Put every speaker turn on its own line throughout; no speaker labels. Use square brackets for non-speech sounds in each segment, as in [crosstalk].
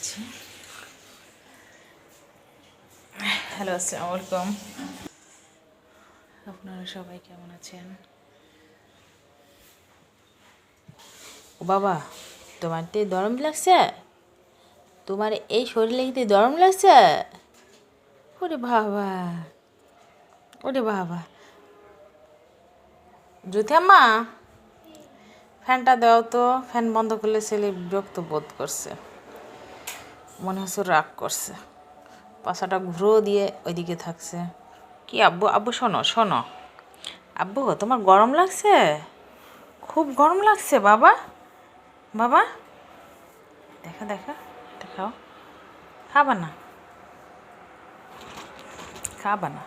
দিচ্ছি। হ্যালো, আসসালামু আলাইকুম। আপনারা সবাই কেমন আছেন? ও বাবা, তোমার তো গরম লাগছে? তোমার এই শরীরে কি গরম লাগছে? ওরে বাবা ওরে বাবা। জ্যোতি আম্মা, ফ্যানটা দাও তো, ফ্যান বন্ধ করলে ছেলে বিরক্ত বোধ করছে। মনে হচ্ছে রাগ করছে। পাশাটা ঘুরো দিয়ে ওইদিকে থাকছে। কি আব্বু আব্বু শোনো শোনো। আব্বু, তোমার গরম লাগছে? খুব গরম লাগছে, বাবা। বাবা, দেখা দেখা দেখাও খাবা না। খাবা না।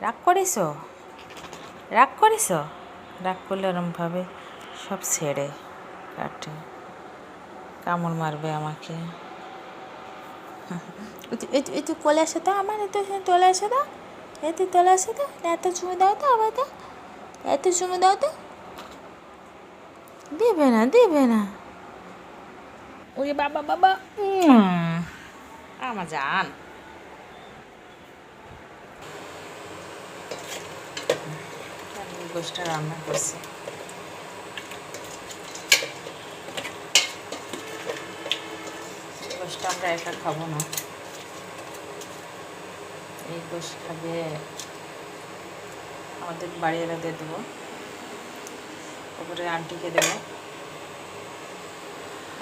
রাগ করিস রাগ করিস রাগ করলে ওরমভাবে সব ছেড়ে কাটে। কামড় মারবে আমাকে। এই তুই চলে আসে তো আমার এত চলে আসে তো এত চলে আসে তো এত চুমে দাও তো আবার তো এত চুমে দাও তো। দেবে না দেবে না। ওরে বাবা বাবা। আমার জান। গোষ্ঠটা রান্না করছি। গোষ্ঠটা আমরা একা খাব না। এই গোষ্ঠ খাবে আমাদের বাড়িওয়ালাদের দেবো। ওপরে আন্টিকে দেবো।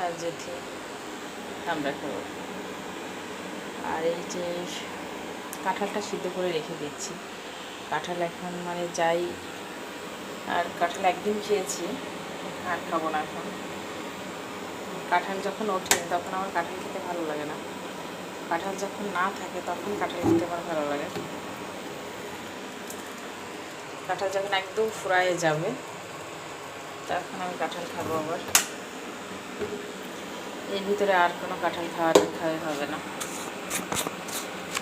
আর জেঠি আমরা খাব। আর এই যে কাঁঠালটা সিদ্ধ করে রেখে দিচ্ছি। কাঁঠাল এখন মানে যাই, আর কাঁঠাল একদিন খেয়েছি, আর খাব না এখন। কাঁঠাল যখন ওঠে, তখন আমার কাঁঠাল খেতে ভালো লাগে না। কাঁঠাল যখন না থাকে, তখন কাঁঠাল খেতে আমার ভালো লাগে। কাঁঠাল যখন একদম ফুরায়ে যাবে, তখন আমি কাঁঠাল খাব আবার। এর ভিতরে আর কোনো কাঁঠাল খাওয়া খাওয়া হবে না।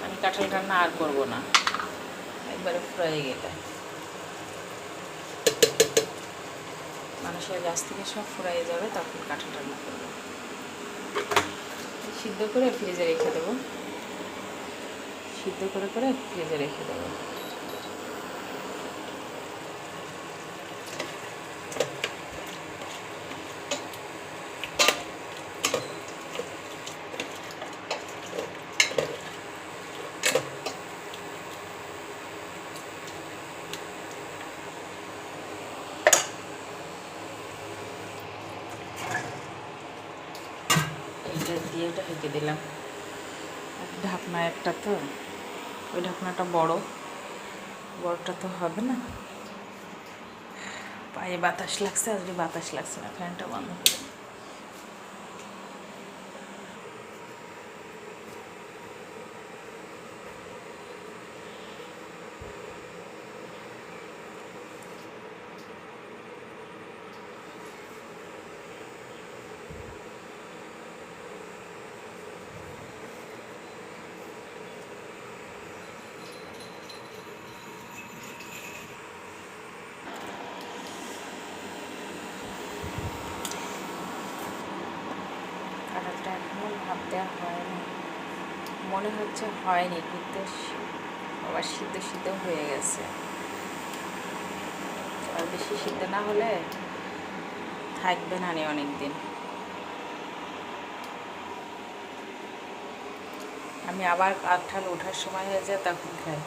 আমি কাঁঠাল রান্না আর করব না। একবারে ফুরায়ে গেলে। মানুষের গাছ থেকে সব ফুরাই যাবে তখন কাঠা রান্না করব। সিদ্ধ করে ফ্রিজে রেখে দেবো। সিদ্ধ করে করে ফ্রিজে রেখে দেবো। দিয়ে ওটা ঢেকে দিলাম। ঢাকনা একটা তো, ওই ঢাকনাটা বড়। বড়টা তো হবে না। পায়ে বাতাস লাগছে, আজকে বাতাস লাগছে না, ফ্যানটা বন্ধ করে দিই। কাঁঠালটা ভাব দেওয়া হয়নি। মনে হচ্ছে হয়নি, কিন্তু আবার সিদ্ধ সিদ্ধ হয়ে গেছে। আর বেশি সিদ্ধ না হলে থাকবে না নি অনেক দিন আমি আবার কাঁঠাল ওঠার সময় হয়ে যায়, তখন খাই।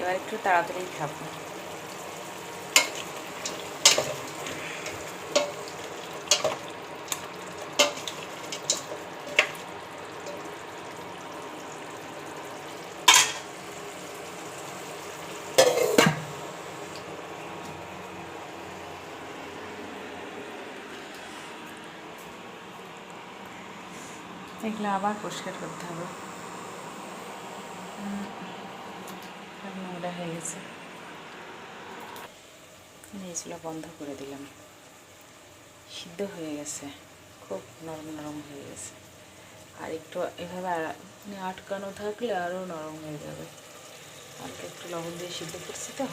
এবার একটু তাড়াতাড়ি খাব। এগুলো আবার পরিষ্কার করতে হবে। নোংরা হয়ে গেছে। নিচগুলো বন্ধ করে দিলাম। সিদ্ধ হয়ে গেছে। খুব নরম নরম হয়ে গেছে। আর একটু এভাবে আটকানো থাকলে আরও নরম হয়ে যাবে। আর একটু লবণ দিয়ে সিদ্ধ করছি তো।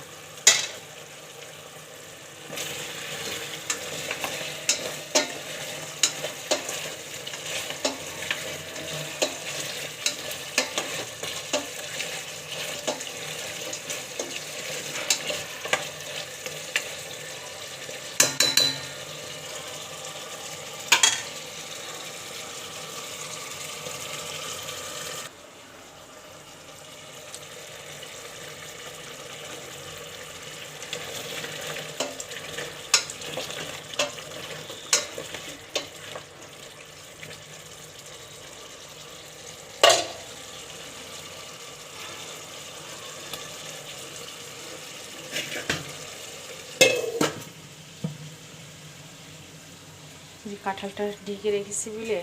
কাঁঠালটা ঢেকে রেখেছি বলে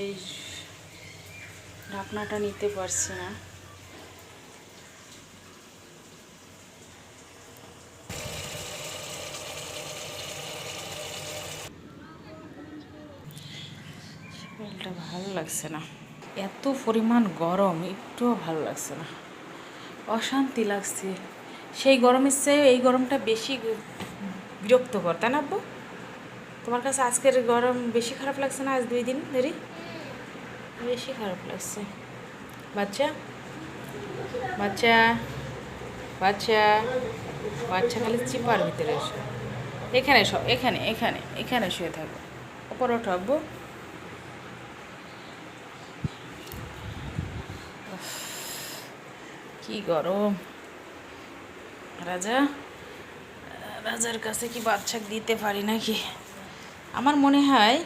এই ঢাকনাটা নিতে পারছি না। শরীরটা ভালো লাগছে না। এত পরিমাণ গরম, একটুও ভালো লাগছে না। অশান্তি লাগছে। সেই গরমের চেয়ে এই গরমটা বেশি বিরক্তকর, তাই না আব্বু? তোমার কাছে আজকের গরম বেশি খারাপ লাগছে না? আজ দুই দিন ধরে? বেশি খারাপ লাগছে। বাচ্চা? বাচ্চা? বাচ্চা? বাচ্চা খালি চিপার ভিতরে এসো। এখানে সব এখানে এখানে এখানে শুয়ে থাকো। ওপর ওঠো, আব্বু। কি গরম। রাজা? রাজার কাছে কি বাচ্চা দিতে পারি নাকি? আমার মনে হয়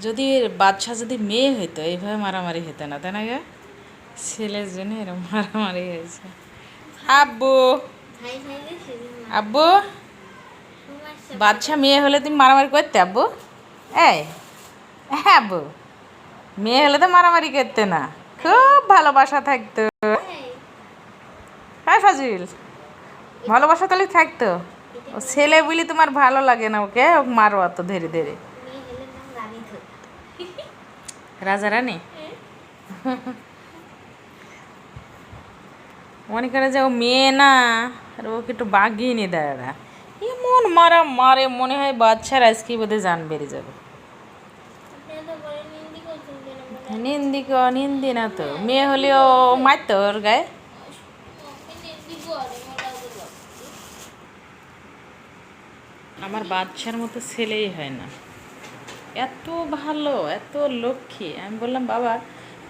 যদি বাচ্চা যদি মেয়ে হইতো, এইভাবে মারামারি হতো না, তাই না গা? ছেলের জন্য এরকম [laughs] মারামারি হয়েছে। আব্বু! আব্বু! বাচ্চা মেয়ে হলে তুমি মারামারি করতে, আব্বু? এই হ্যাঁ আব্বু। মেয়ে হলে তো মারামারি করতে না। খুব ভালোবাসা থাকতো। হ্যাঁ ফাজিল। ভালোবাসা তাহলে থাকতো। ছেলে বলি তোমার ভালো লাগে না ওকে ওকে মারো অত ধীরে ধীরে। রাজা রানী? মনে করে যে ও মেয়ে না আর ওকে একটু বাগিয়ে নিয়ে ওরা। এমন মারা মারে মনে হয় বাচ্চার আজকে বোধহয় জান বেরিয়ে যাবে।
নিন্দি
নিন্দি না তো। মেয়ে হলেও মারতো ওর গায়ে
ওকে নিন্দি করে মোটা গুলো
আমার বাচ্চার মতো ছেলেই হয় না। এত ভালো, এত লক্ষ্মী। আমি বললাম, বাবা,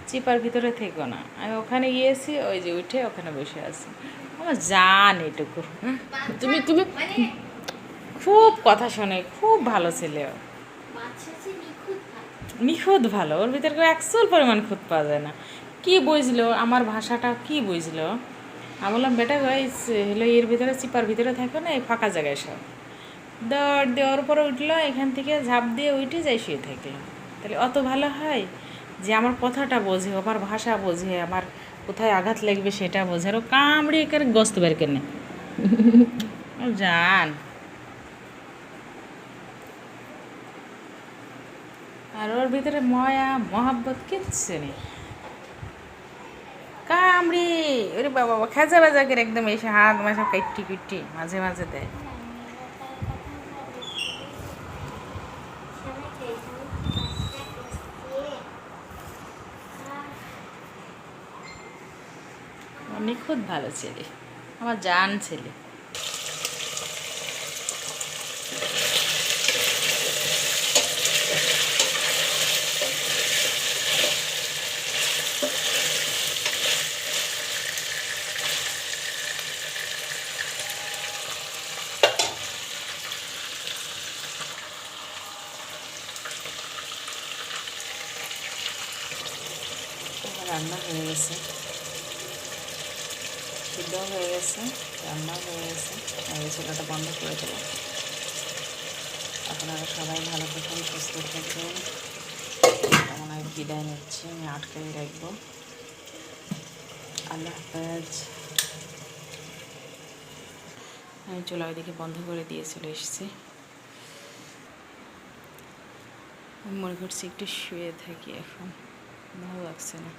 চিপার ভিতরে থেকো না। আমি ওখানে গিয়েছি, ওই যে উঠে ওখানে বসে আছি। আমার জান এটুকু। তুমি তুমি খুব কথা শোনে, খুব ভালো ছেলে।
নিখুঁত
ভালো, ওর ভিতরে কোনো একচুল পরিমাণ খুঁত পাওয়া যায় না। কি বুঝলো? আমার ভাষাটা কি বুঝলো? আমি বললাম, বেটা গাইস হলো এর ভিতরে, চিপার ভিতরে থাকো না, এই ফাঁকা জায়গায় সব। দৌড় দেওয়ার উপরে উঠল, এখান থেকে ঝাঁপ দিয়ে উঠে যাই শুয়ে থাকল তাহলে অত ভালো হয় যে আমার কথাটা বোঝে, আমার ভাষা বোঝে, আমার কোথায় আঘাত লাগবে সেটা বোঝে, আর ও কামড়ে একের গস্ত বের কেনে জান। আর ওর ভিতরে ময়া, মহাব্বত কিচ্ছু নেই। কামড়ি, ওরে বাবা খেজা বেজা করে একদম এসে হাত মাসা কাইটি কুইটি মাঝে মাঝে দেয়। নিখুঁত ভালো ছেলে আমার জান ছেলে। রান্না হয়ে গেছে। সিদ্ধ হয়ে গেছে রান্না হয়ে গেছে আমি চুলাটা বন্ধ করে দেবো আপনারা সবাই ভালো থাকুন সুস্থ থাকুন কেমন আমি বিদায় নিচ্ছি আমি আটকাই রাখব আল্লাহ হাফেজ আমি চুলা ওইদিকে বন্ধ করে দিয়ে চলে এসেছি মনে করছি একটু শুয়ে থাকি এখন ভালো লাগছে না